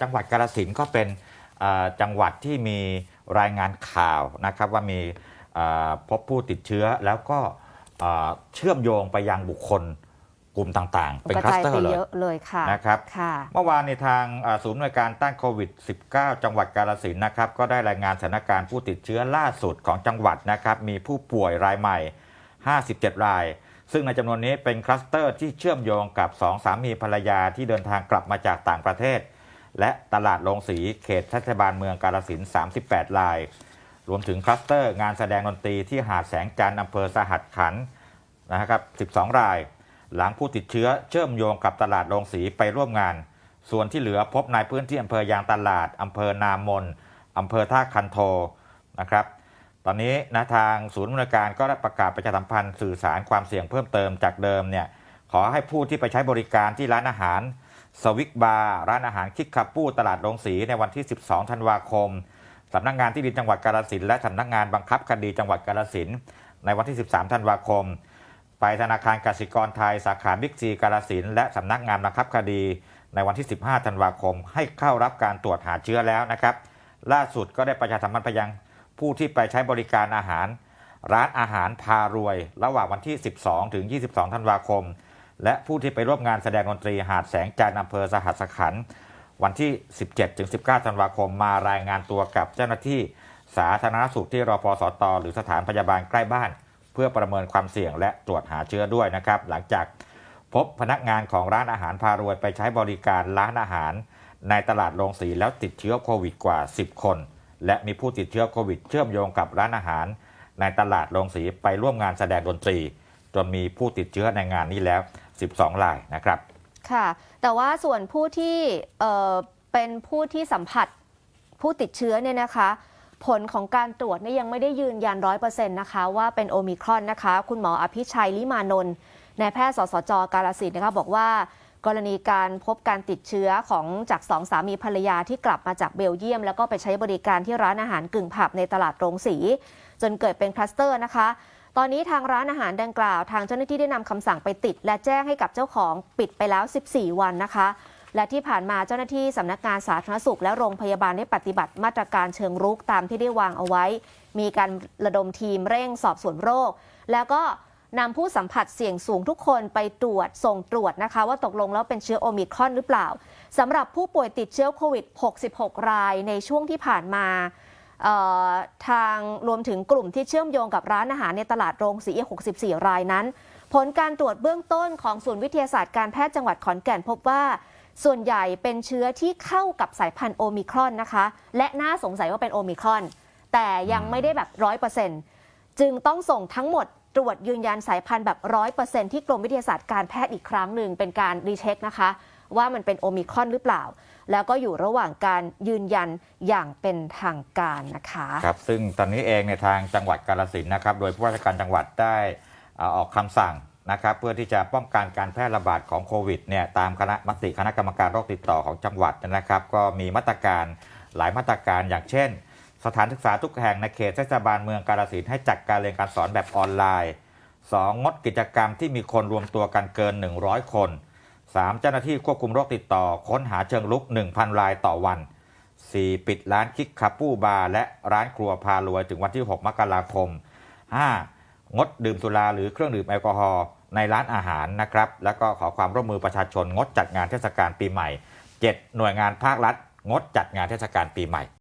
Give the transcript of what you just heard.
จังหวัดกาฬสินธุ์ก็เป็นเอ่อจังหวัดที่มีรายงานข่าวนะครับว่ามีเอ่อพบผู้ติดเชื้อแล้วก็เอ่อเชื่อมโยงไปยังบุคคลกลุ่มต่างๆ เป็นกระคลัสจายเตอไปร์เลยเยอะเลยค่ะนะครับค่ะเมื่อวานในทางเอ่อศูนย์หน่วยการต้านโควิด -19 จังหวัดกาฬสินธุ์นะครับก็ได้รายงานสถานการณ์ผู้ติดเชื้อล่าสุดของจังหวัดนะครับมีผู้ป่วยรายใหม่ 57 ราย ซึ่งในจำนวนนี้เป็นคลัสเตอร์ที่เชื่อมโยงกับสองสามีภรรยาที่เดินทางกลับมาจากต่างประเทศ และตลาดโรงสีเขตเทศบาลเมืองกาฬสิน38ราย รวมถึงคลัสเตอร์งานแสดงดนตรีที่หาดแสงจันทร์อำเภอสหัสขันนะครับ12 ราย หลังผู้ติดเชื้อเชื่อมโยงกับตลาดโรงสีไปร่วมงาน ส่วนที่เหลือพบในพื้นที่อำเภอยางตลาดอำเภอนามนอำเภอท่าคันโทนะครับตอนนี้นะทางศูนย์บริการก็ได้ประกาศประชาสัมพันธ์สื่อสารความเสี่ยงเพิ่มเติมจากเดิมเนี่ยขอให้ผู้ที่ไปใช้บริการที่ร้านอาหาร สวิกบาร์ร้านอาหารคิกคาปูตลาดโรงสีในวันที่ 12 ธันวาคมสำนักงานที่ดินจังหวัดกาฬสินและสำนักงานบังคับคดีจังหวัดกาฬสินในวันที่ 13 ธันวาคม ไปธนาคารกสิกรไทยสาขาบิ๊กซีกาฬสินและสำนักงานบังคับคดี ในวันที่ 15 ธันวาคม ให้เข้ารับการตรวจหาเชื้อแล้วนะครับ ล่าสุดก็ได้ประชาสัมพันธ์ไปยังผู้ที่ไปใช้บริการอาหาร ร้านอาหารพารวย ระหว่างวันที่ 12 ถึง 22 ธันวาคม และผู้ที่ไปร่วมงานแสดงดนตรีหาดแสงจันทร์อำเภอสหัสขันธ์วันที่ 17 ถึง 19 ธันวาคมมารายงานตัวกับเจ้าหน้าที่สาธารณสุขที่รอพสตหรือสถานพยาบาลใกล้บ้าน เพื่อประเมินความเสี่ยงและตรวจหาเชื้อด้วยนะครับ หลังจากพบพนักงานของร้านอาหารพารวยไปใช้บริการร้านอาหาร ในตลาดโรงสีแล้วติดเชื้อโควิดกว่า 10 คน และมีผู้ติดเชื้อโควิดเชื่อมโยงกับร้านอาหาร ในตลาดโรงสีไปร่วมงานแสดงดนตรี จนมีผู้ติดเชื้อในงานนี้แล้ว 12รายนะครับ ค่ะ แต่ว่าส่วนผู้ที่เเป็นผู้ที่สัมผัสผู้ติดเชื้อเนี่ยนะคะ ผลของการตรวจเนี่ยยังไม่ได้ยืนยันร้อยเปอร์เซ็นต์นะคะว่าเป็นโอมิครอนนะคะ คุณหมออภิชัยลิมานนท์นายแพทย์สสจกาลสินนะคะบอกว่ากรณีการพบการติดเชื้อของจากสองสามีภรรยาที่กลับมาจากเบลเยียม แล้วก็ไปใช้บริการที่ร้านอาหารกึ่งผับในตลาดโรงสี จนเกิดเป็นคลัสเตอร์นะคะ ตอนนี้ทางร้านอาหารดังกล่าว ทางเจ้าหน้าที่ได้นำคำสั่งไปติด และแจ้งให้กับเจ้าของปิดไปแล้ว 14 วันนะคะ และที่ผ่านมาเจ้าหน้าที่สำนักงานสาธารณสุข และโรงพยาบาลได้ปฏิบัติมาตรการเชิงรุกตามที่ได้วางเอาไว้ มีการระดมทีมเร่งสอบสวนโรค แล้วก็นำผู้สัมผัสเสี่ยงสูงทุกคนไปตรวจส่งตรวจนะคะ ว่าตกลงแล้วเป็นเชื้อโอมิครอนหรือเปล่าสำหรับผู้ป่วยติดเชื้อโควิด 66 รายในช่วงที่ผ่านมา ทางรวมถึงกลุ่มที่เชื่อมโยงกับร้านอาหารในตลาดโรงสีอีก64 รายนั้น ผลการตรวจเบื้องต้นของศูนย์วิทยาศาสตร์การแพทย์จังหวัดขอนแก่นพบว่า ส่วนใหญ่เป็นเชื้อที่เข้ากับสายพันธุ์โอมิครอนนะคะ และน่าสงสัยว่าเป็นโอมิครอน แต่ยังไม่ได้แบบร้อยเปอร์เซ็นต์จึงต้องส่งทั้งหมดตรวจยืนยันสายพันธุ์แบบร้อยเปอร์เซ็นต์ที่กรมวิทยาศาสตร์การแพทย์อีกครั้งหนึ่งเป็นการรีเช็คนะคะ ว่ามันเป็นโอมิครอนหรือเปล่า แล้วก็อยู่ระหว่างการยืนยันอย่างเป็นทางการนะคะครับซึ่งตอนนี้เองในทางจังหวัดกาฬสินนะครับ โดยผู้ว่าราชการจังหวัดได้ออกคำสั่งนะครับเพื่อที่จะป้องกันการแพร่ระบาดของโควิดเนี่ยตามคณะมติคณะกรรมการโรคติดต่อของจังหวัดนะครับ ก็มีมาตรการหลายมาตรการอย่างเช่น สถานศึกษาทุกแห่งในเขตเทศบาลเมืองกาฬสินให้จัดการเรียนการสอนแบบออนไลน์ 2. งดกิจกรรมที่มีคนรวมตัวกันเกิน 100 คน 3. เจ้าหน้าที่ควบคุมโรคติดต่อ ค้นหาเชิงลุก 1,000 รายต่อวัน 4. ปิดร้านคิกคาปูบาร์และร้านครัวพารวยถึงวันที่ 6 มกราคม 5. งดดื่มสุราหรือเครื่องดื่มแอลกอฮอล์ในร้านอาหารนะครับ แล้วก็ขอความร่วมมือประชาชนงดจัดงานเทศกาลปีใหม่ 7. หน่วยงานภาครัฐ งดจัดงานเทศกาลปีใหม่